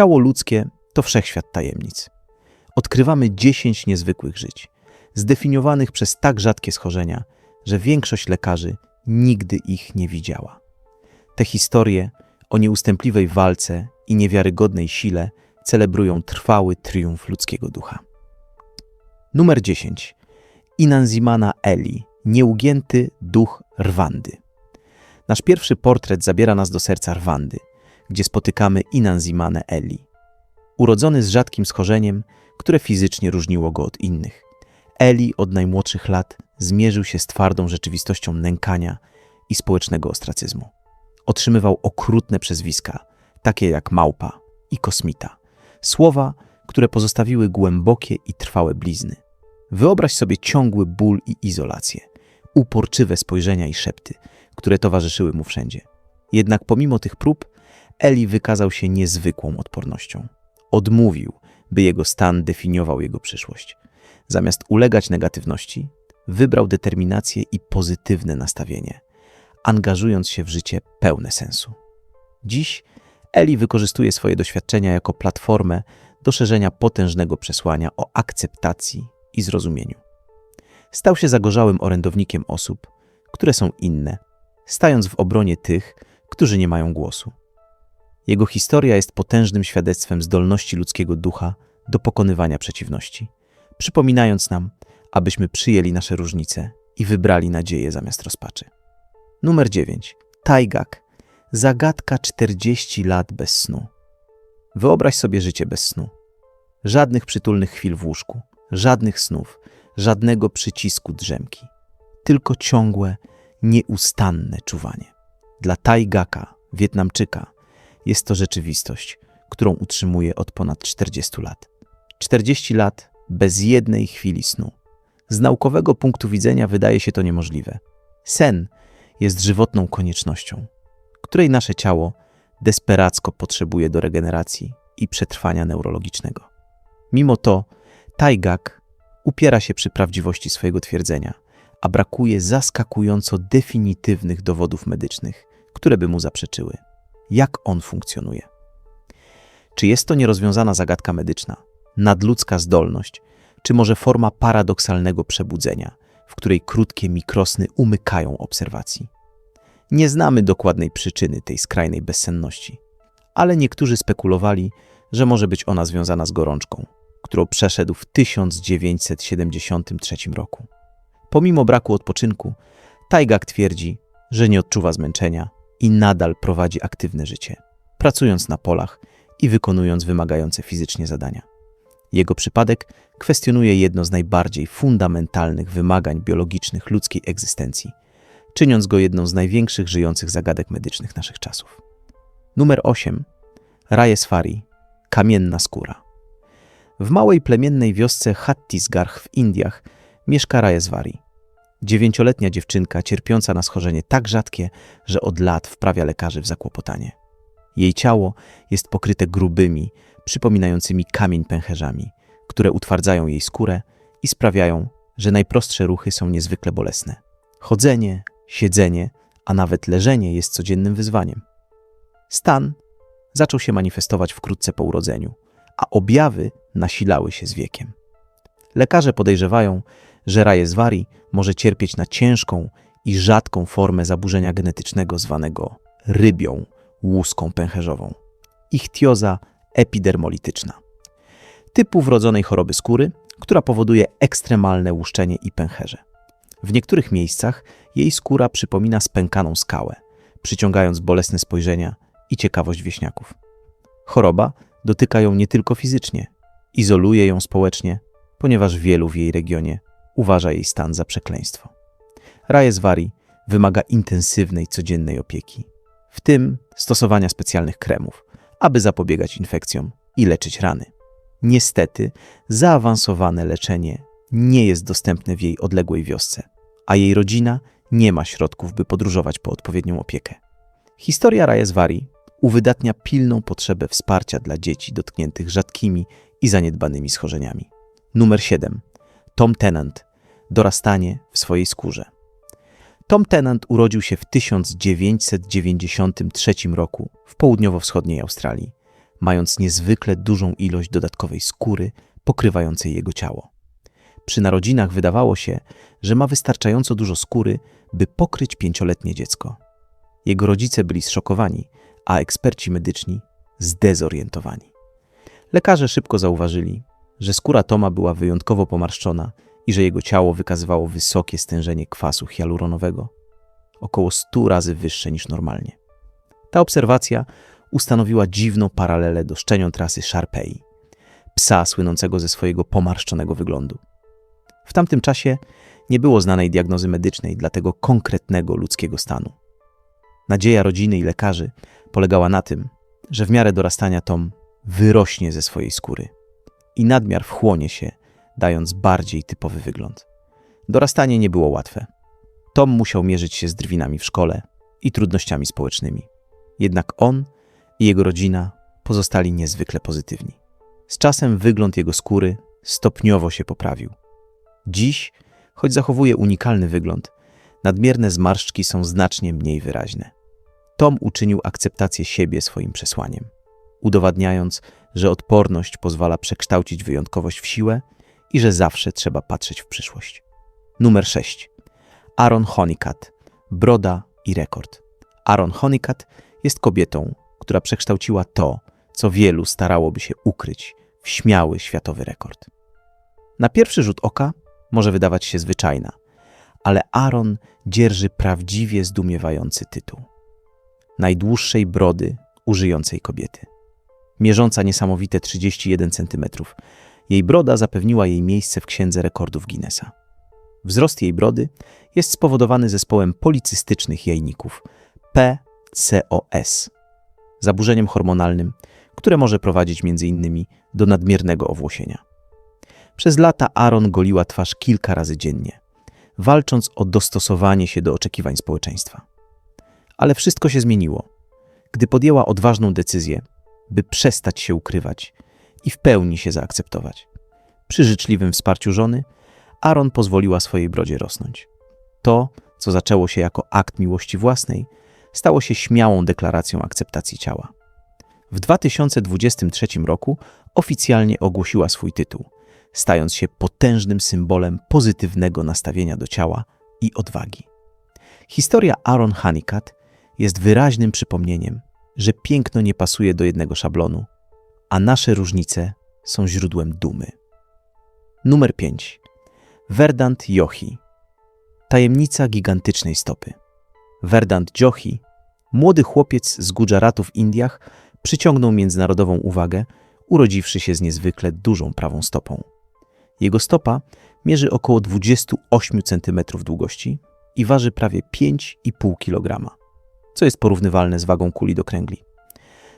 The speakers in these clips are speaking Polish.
Ciało ludzkie to wszechświat tajemnic. Odkrywamy dziesięć niezwykłych żyć, zdefiniowanych przez tak rzadkie schorzenia, że większość lekarzy nigdy ich nie widziała. Te historie o nieustępliwej walce i niewiarygodnej sile celebrują trwały triumf ludzkiego ducha. Numer 10. Inanzimana Eli, nieugięty duch Rwandy. Nasz pierwszy portret zabiera nas do serca Rwandy, gdzie spotykamy Inanzimane Eli. Urodzony z rzadkim schorzeniem, które fizycznie różniło go od innych. Eli od najmłodszych lat zmierzył się z twardą rzeczywistością nękania i społecznego ostracyzmu. Otrzymywał okrutne przezwiska, takie jak małpa i kosmita. Słowa, które pozostawiły głębokie i trwałe blizny. Wyobraź sobie ciągły ból i izolację, uporczywe spojrzenia i szepty, które towarzyszyły mu wszędzie. Jednak pomimo tych prób, Eli wykazał się niezwykłą odpornością. Odmówił, by jego stan definiował jego przyszłość. Zamiast ulegać negatywności, wybrał determinację i pozytywne nastawienie, angażując się w życie pełne sensu. Dziś Eli wykorzystuje swoje doświadczenia jako platformę do szerzenia potężnego przesłania o akceptacji i zrozumieniu. Stał się zagorzałym orędownikiem osób, które są inne, stając w obronie tych, którzy nie mają głosu. Jego historia jest potężnym świadectwem zdolności ludzkiego ducha do pokonywania przeciwności, przypominając nam, abyśmy przyjęli nasze różnice i wybrali nadzieję zamiast rozpaczy. Numer 9. Taigak. Zagadka 40 lat bez snu. Wyobraź sobie życie bez snu. Żadnych przytulnych chwil w łóżku, żadnych snów, żadnego przycisku drzemki. Tylko ciągłe, nieustanne czuwanie. Dla Taigaka, Wietnamczyka, jest to rzeczywistość, którą utrzymuje od ponad 40 lat. 40 lat bez jednej chwili snu. Z naukowego punktu widzenia wydaje się to niemożliwe. Sen jest żywotną koniecznością, której nasze ciało desperacko potrzebuje do regeneracji i przetrwania neurologicznego. Mimo to Taigak upiera się przy prawdziwości swojego twierdzenia, a brakuje zaskakująco definitywnych dowodów medycznych, które by mu zaprzeczyły. Jak on funkcjonuje? Czy jest to nierozwiązana zagadka medyczna, nadludzka zdolność, czy może forma paradoksalnego przebudzenia, w której krótkie mikrosny umykają obserwacji? Nie znamy dokładnej przyczyny tej skrajnej bezsenności, ale niektórzy spekulowali, że może być ona związana z gorączką, którą przeszedł w 1973 roku. Pomimo braku odpoczynku, Taigak twierdzi, że nie odczuwa zmęczenia i nadal prowadzi aktywne życie, pracując na polach i wykonując wymagające fizycznie zadania. Jego przypadek kwestionuje jedno z najbardziej fundamentalnych wymagań biologicznych ludzkiej egzystencji, czyniąc go jedną z największych żyjących zagadek medycznych naszych czasów. Numer 8. Rajeswari. Kamienna skóra. W małej plemiennej wiosce Hattisgarh w Indiach mieszka Rajeswari. Dziewięcioletnia dziewczynka cierpiąca na schorzenie tak rzadkie, że od lat wprawia lekarzy w zakłopotanie. Jej ciało jest pokryte grubymi, przypominającymi kamień pęcherzami, które utwardzają jej skórę i sprawiają, że najprostsze ruchy są niezwykle bolesne. Chodzenie, siedzenie, a nawet leżenie jest codziennym wyzwaniem. Stan zaczął się manifestować wkrótce po urodzeniu, a objawy nasilały się z wiekiem. Lekarze podejrzewają, że Rajeswari może cierpieć na ciężką i rzadką formę zaburzenia genetycznego zwanego rybią łuską pęcherzową. Ichtioza epidermolityczna. Typu wrodzonej choroby skóry, która powoduje ekstremalne łuszczenie i pęcherze. W niektórych miejscach jej skóra przypomina spękaną skałę, przyciągając bolesne spojrzenia i ciekawość wieśniaków. Choroba dotyka ją nie tylko fizycznie, izoluje ją społecznie, ponieważ wielu w jej regionie uważa jej stan za przekleństwo. Rajeswari wymaga intensywnej, codziennej opieki, w tym stosowania specjalnych kremów, aby zapobiegać infekcjom i leczyć rany. Niestety, zaawansowane leczenie nie jest dostępne w jej odległej wiosce, a jej rodzina nie ma środków, by podróżować po odpowiednią opiekę. Historia Rajeswari uwydatnia pilną potrzebę wsparcia dla dzieci dotkniętych rzadkimi i zaniedbanymi schorzeniami. Numer 7. Tom Tennant. Dorastanie w swojej skórze. Tom Tennant urodził się w 1993 roku w południowo-wschodniej Australii. mając niezwykle dużą ilość dodatkowej skóry pokrywającej jego ciało. Przy narodzinach wydawało się, że ma wystarczająco dużo skóry, by pokryć pięcioletnie dziecko. Jego rodzice byli zszokowani, a eksperci medyczni zdezorientowani. Lekarze szybko zauważyli, że skóra Toma była wyjątkowo pomarszczona i że jego ciało wykazywało wysokie stężenie kwasu hialuronowego, około 100 razy wyższe niż normalnie. Ta obserwacja ustanowiła dziwną paralelę do szczeniątrasy Sharpei, psa słynącego ze swojego pomarszczonego wyglądu. W tamtym czasie nie było znanej diagnozy medycznej dla tego konkretnego ludzkiego stanu. Nadzieja rodziny i lekarzy polegała na tym, że w miarę dorastania Tom wyrośnie ze swojej skóry i nadmiar wchłonie się, dając bardziej typowy wygląd. Dorastanie nie było łatwe. Tom musiał mierzyć się z drwinami w szkole i trudnościami społecznymi. Jednak on i jego rodzina pozostali niezwykle pozytywni. Z czasem wygląd jego skóry stopniowo się poprawił. Dziś, choć zachowuje unikalny wygląd, nadmierne zmarszczki są znacznie mniej wyraźne. Tom uczynił akceptację siebie swoim przesłaniem, udowadniając, że odporność pozwala przekształcić wyjątkowość w siłę i że zawsze trzeba patrzeć w przyszłość. Numer 6. Aaron Honeycutt. Broda i rekord. Aaron Honeycutt jest kobietą, która przekształciła to, co wielu starałoby się ukryć, w śmiały światowy rekord. Na pierwszy rzut oka może wydawać się zwyczajna, ale Aaron dzierży prawdziwie zdumiewający tytuł. Najdłuższej brody użyjącej kobiety. Mierząca niesamowite 31 cm, jej broda zapewniła jej miejsce w księdze rekordów Guinnessa. Wzrost jej brody jest spowodowany zespołem policystycznych jajników PCOS, zaburzeniem hormonalnym, które może prowadzić m.in. do nadmiernego owłosienia. Przez lata Aaron goliła twarz kilka razy dziennie, walcząc o dostosowanie się do oczekiwań społeczeństwa. Ale wszystko się zmieniło, gdy podjęła odważną decyzję, by przestać się ukrywać i w pełni się zaakceptować. Przy życzliwym wsparciu żony, Aaron pozwoliła swojej brodzie rosnąć. To, co zaczęło się jako akt miłości własnej, stało się śmiałą deklaracją akceptacji ciała. W 2023 roku oficjalnie ogłosiła swój tytuł, stając się potężnym symbolem pozytywnego nastawienia do ciała i odwagi. Historia Aaron Honeycutt jest wyraźnym przypomnieniem, że piękno nie pasuje do jednego szablonu, a nasze różnice są źródłem dumy. Numer 5. Verdant Jochi. Tajemnica gigantycznej stopy. Verdant Jochi, młody chłopiec z Gujaratu w Indiach, przyciągnął międzynarodową uwagę, urodziwszy się z niezwykle dużą prawą stopą. Jego stopa mierzy około 28 cm długości i waży prawie 5,5 kg, co jest porównywalne z wagą kuli do kręgli.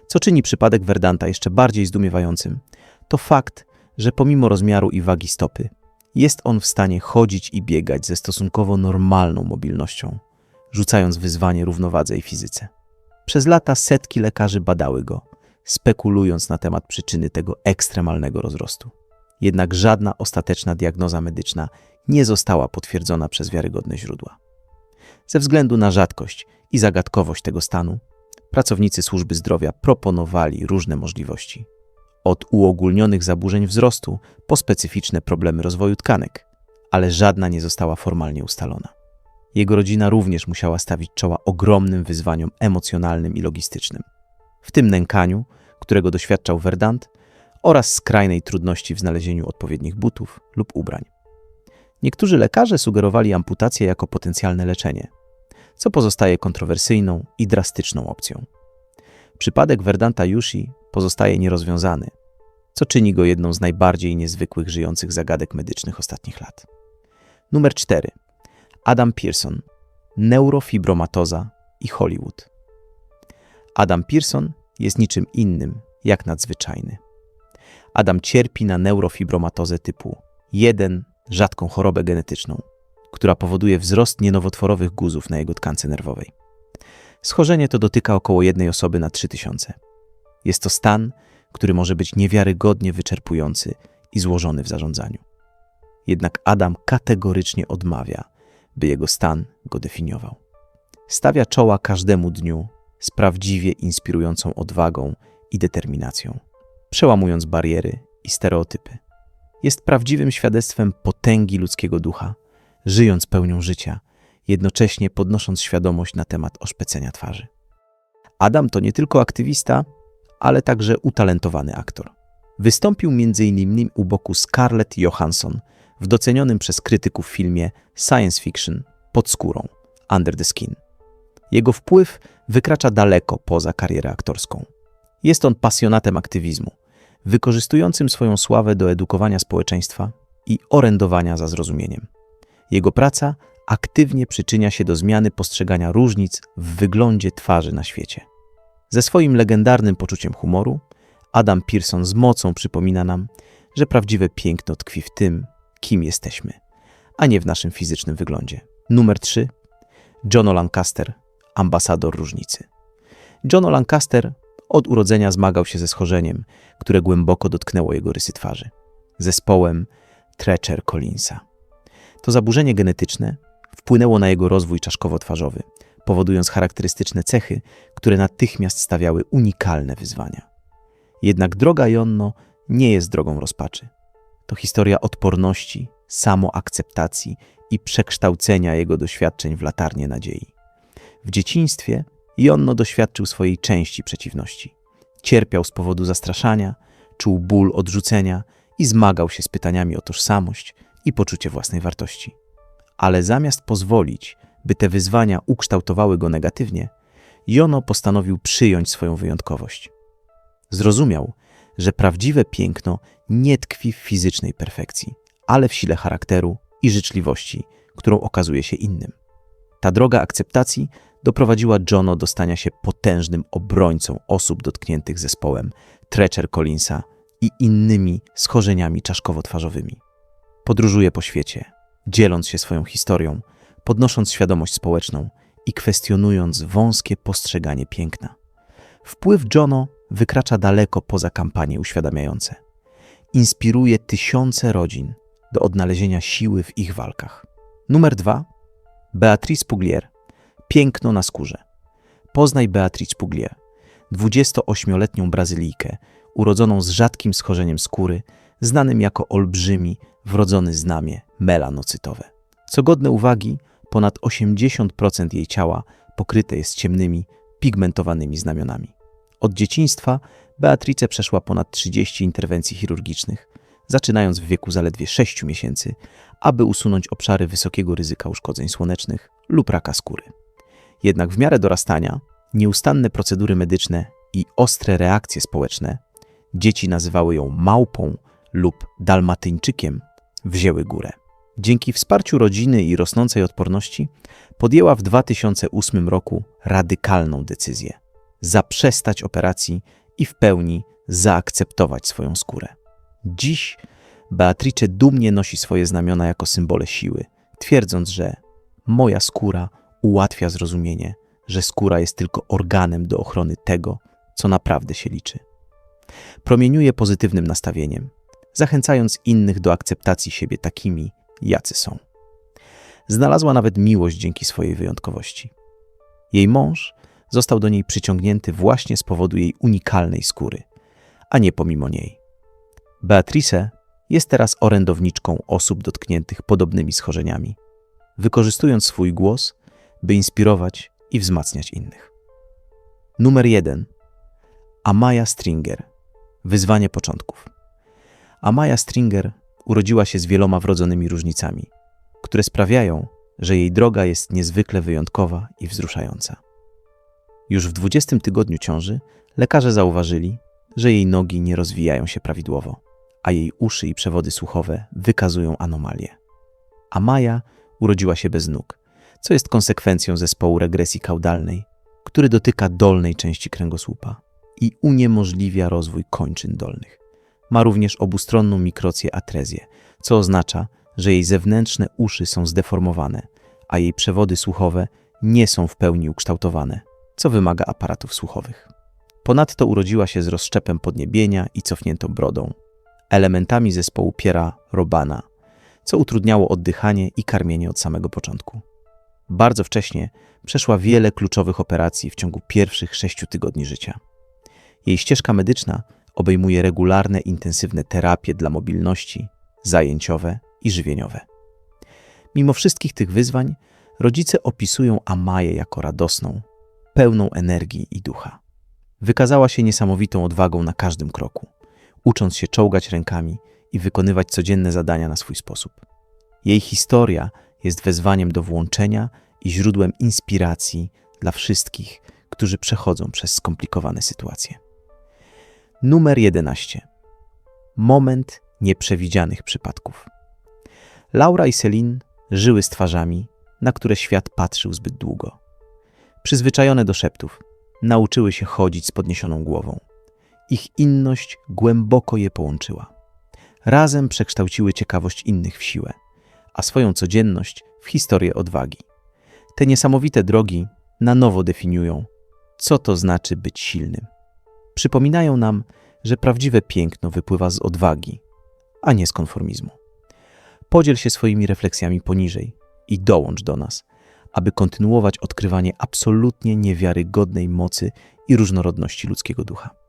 Co czyni przypadek Verdanta jeszcze bardziej zdumiewającym, to fakt, że pomimo rozmiaru i wagi stopy, jest on w stanie chodzić i biegać ze stosunkowo normalną mobilnością, rzucając wyzwanie równowadze i fizyce. Przez lata setki lekarzy badały go, spekulując na temat przyczyny tego ekstremalnego rozrostu. Jednak żadna ostateczna diagnoza medyczna nie została potwierdzona przez wiarygodne źródła. Ze względu na rzadkość i zagadkowość tego stanu, pracownicy służby zdrowia proponowali różne możliwości. Od uogólnionych zaburzeń wzrostu po specyficzne problemy rozwoju tkanek, ale żadna nie została formalnie ustalona. Jego rodzina również musiała stawić czoła ogromnym wyzwaniom emocjonalnym i logistycznym, w tym nękaniu, którego doświadczał Verdant, oraz skrajnej trudności w znalezieniu odpowiednich butów lub ubrań. Niektórzy lekarze sugerowali amputację jako potencjalne leczenie, co pozostaje kontrowersyjną i drastyczną opcją. Przypadek Verdanta Yushi pozostaje nierozwiązany, co czyni go jedną z najbardziej niezwykłych żyjących zagadek medycznych ostatnich lat. Numer 4. Adam Pearson, neurofibromatoza i Hollywood. Adam Pearson jest niczym innym jak nadzwyczajny. Adam cierpi na neurofibromatozę typu 1, rzadką chorobę genetyczną, która powoduje wzrost nienowotworowych guzów na jego tkance nerwowej. Schorzenie to dotyka około jednej osoby na 3000. Jest to stan, który może być niewiarygodnie wyczerpujący i złożony w zarządzaniu. Jednak Adam kategorycznie odmawia, by jego stan go definiował. Stawia czoła każdemu dniu z prawdziwie inspirującą odwagą i determinacją, przełamując bariery i stereotypy. Jest prawdziwym świadectwem potęgi ludzkiego ducha, żyjąc pełnią życia, jednocześnie podnosząc świadomość na temat oszpecenia twarzy. Adam to nie tylko aktywista, ale także utalentowany aktor. Wystąpił m.in. u boku Scarlett Johansson w docenionym przez krytyków filmie science fiction Pod skórą Under the Skin. Jego wpływ wykracza daleko poza karierę aktorską. Jest on pasjonatem aktywizmu, wykorzystującym swoją sławę do edukowania społeczeństwa i orędowania za zrozumieniem. Jego praca aktywnie przyczynia się do zmiany postrzegania różnic w wyglądzie twarzy na świecie. Ze swoim legendarnym poczuciem humoru, Adam Pearson z mocą przypomina nam, że prawdziwe piękno tkwi w tym, kim jesteśmy, a nie w naszym fizycznym wyglądzie. Numer 3. John Lancaster, ambasador różnicy. John Lancaster od urodzenia zmagał się ze schorzeniem, które głęboko dotknęło jego rysy twarzy. Zespołem Treacher Collinsa. To zaburzenie genetyczne wpłynęło na jego rozwój czaszkowo-twarzowy, powodując charakterystyczne cechy, które natychmiast stawiały unikalne wyzwania. Jednak droga Jonno nie jest drogą rozpaczy. To historia odporności, samoakceptacji i przekształcenia jego doświadczeń w latarnię nadziei. W dzieciństwie Jonno doświadczył swojej części przeciwności. Cierpiał z powodu zastraszania, czuł ból odrzucenia i zmagał się z pytaniami o tożsamość i poczucie własnej wartości. Ale zamiast pozwolić, by te wyzwania ukształtowały go negatywnie, Jono postanowił przyjąć swoją wyjątkowość. Zrozumiał, że prawdziwe piękno nie tkwi w fizycznej perfekcji, ale w sile charakteru i życzliwości, którą okazuje się innym. Ta droga akceptacji doprowadziła Jono do stania się potężnym obrońcą osób dotkniętych zespołem Treacher Collinsa i innymi schorzeniami czaszkowo-twarzowymi. Podróżuje po świecie, dzieląc się swoją historią, podnosząc świadomość społeczną i kwestionując wąskie postrzeganie piękna. Wpływ Jono wykracza daleko poza kampanie uświadamiające. Inspiruje tysiące rodzin do odnalezienia siły w ich walkach. Numer dwa. Beatrice Puglier. Piękno na skórze. Poznaj Beatrice Puglier, 28-letnią Brazylijkę, urodzoną z rzadkim schorzeniem skóry, znanym jako olbrzymi, wrodzony znamie melanocytowe. Co godne uwagi, ponad 80% jej ciała pokryte jest ciemnymi, pigmentowanymi znamionami. Od dzieciństwa Beatrice przeszła ponad 30 interwencji chirurgicznych, zaczynając w wieku zaledwie 6 miesięcy, aby usunąć obszary wysokiego ryzyka uszkodzeń słonecznych lub raka skóry. Jednak w miarę dorastania, nieustanne procedury medyczne i ostre reakcje społeczne, dzieci nazywały ją małpą lub dalmatyńczykiem, wzięły górę. Dzięki wsparciu rodziny i rosnącej odporności podjęła w 2008 roku radykalną decyzję zaprzestać operacji i w pełni zaakceptować swoją skórę. Dziś Beatrice dumnie nosi swoje znamiona jako symbole siły, twierdząc, że moja skóra ułatwia zrozumienie, że skóra jest tylko organem do ochrony tego, co naprawdę się liczy. Promieniuje pozytywnym nastawieniem, zachęcając innych do akceptacji siebie takimi, jacy są. Znalazła nawet miłość dzięki swojej wyjątkowości. Jej mąż został do niej przyciągnięty właśnie z powodu jej unikalnej skóry, a nie pomimo niej. Beatrice jest teraz orędowniczką osób dotkniętych podobnymi schorzeniami, wykorzystując swój głos, by inspirować i wzmacniać innych. Numer 1. Amaya Stringer. Wyzwanie początków. Amaya Stringer urodziła się z wieloma wrodzonymi różnicami, które sprawiają, że jej droga jest niezwykle wyjątkowa i wzruszająca. Już w 20 tygodniu ciąży lekarze zauważyli, że jej nogi nie rozwijają się prawidłowo, a jej uszy i przewody słuchowe wykazują anomalie. A Maja urodziła się bez nóg, co jest konsekwencją zespołu regresji kaudalnej, który dotyka dolnej części kręgosłupa i uniemożliwia rozwój kończyn dolnych. Ma również obustronną mikrocję atrezję, co oznacza, że jej zewnętrzne uszy są zdeformowane, a jej przewody słuchowe nie są w pełni ukształtowane, co wymaga aparatów słuchowych. Ponadto urodziła się z rozszczepem podniebienia i cofniętą brodą, elementami zespołu Piera Robana, co utrudniało oddychanie i karmienie od samego początku. Bardzo wcześnie przeszła wiele kluczowych operacji w ciągu pierwszych sześciu tygodni życia. Jej ścieżka medyczna obejmuje regularne, intensywne terapie dla mobilności, zajęciowe i żywieniowe. Mimo wszystkich tych wyzwań, rodzice opisują Amaję jako radosną, pełną energii i ducha. Wykazała się niesamowitą odwagą na każdym kroku, ucząc się czołgać rękami i wykonywać codzienne zadania na swój sposób. Jej historia jest wezwaniem do włączenia i źródłem inspiracji dla wszystkich, którzy przechodzą przez skomplikowane sytuacje. Numer 11. Moment nieprzewidzianych przypadków. Laura i Celine żyły z twarzami, na które świat patrzył zbyt długo. Przyzwyczajone do szeptów, nauczyły się chodzić z podniesioną głową. Ich inność głęboko je połączyła. Razem przekształciły ciekawość innych w siłę, a swoją codzienność w historię odwagi. Te niesamowite drogi na nowo definiują, co to znaczy być silnym. Przypominają nam, że prawdziwe piękno wypływa z odwagi, a nie z konformizmu. Podziel się swoimi refleksjami poniżej i dołącz do nas, aby kontynuować odkrywanie absolutnie niewiarygodnej mocy i różnorodności ludzkiego ducha.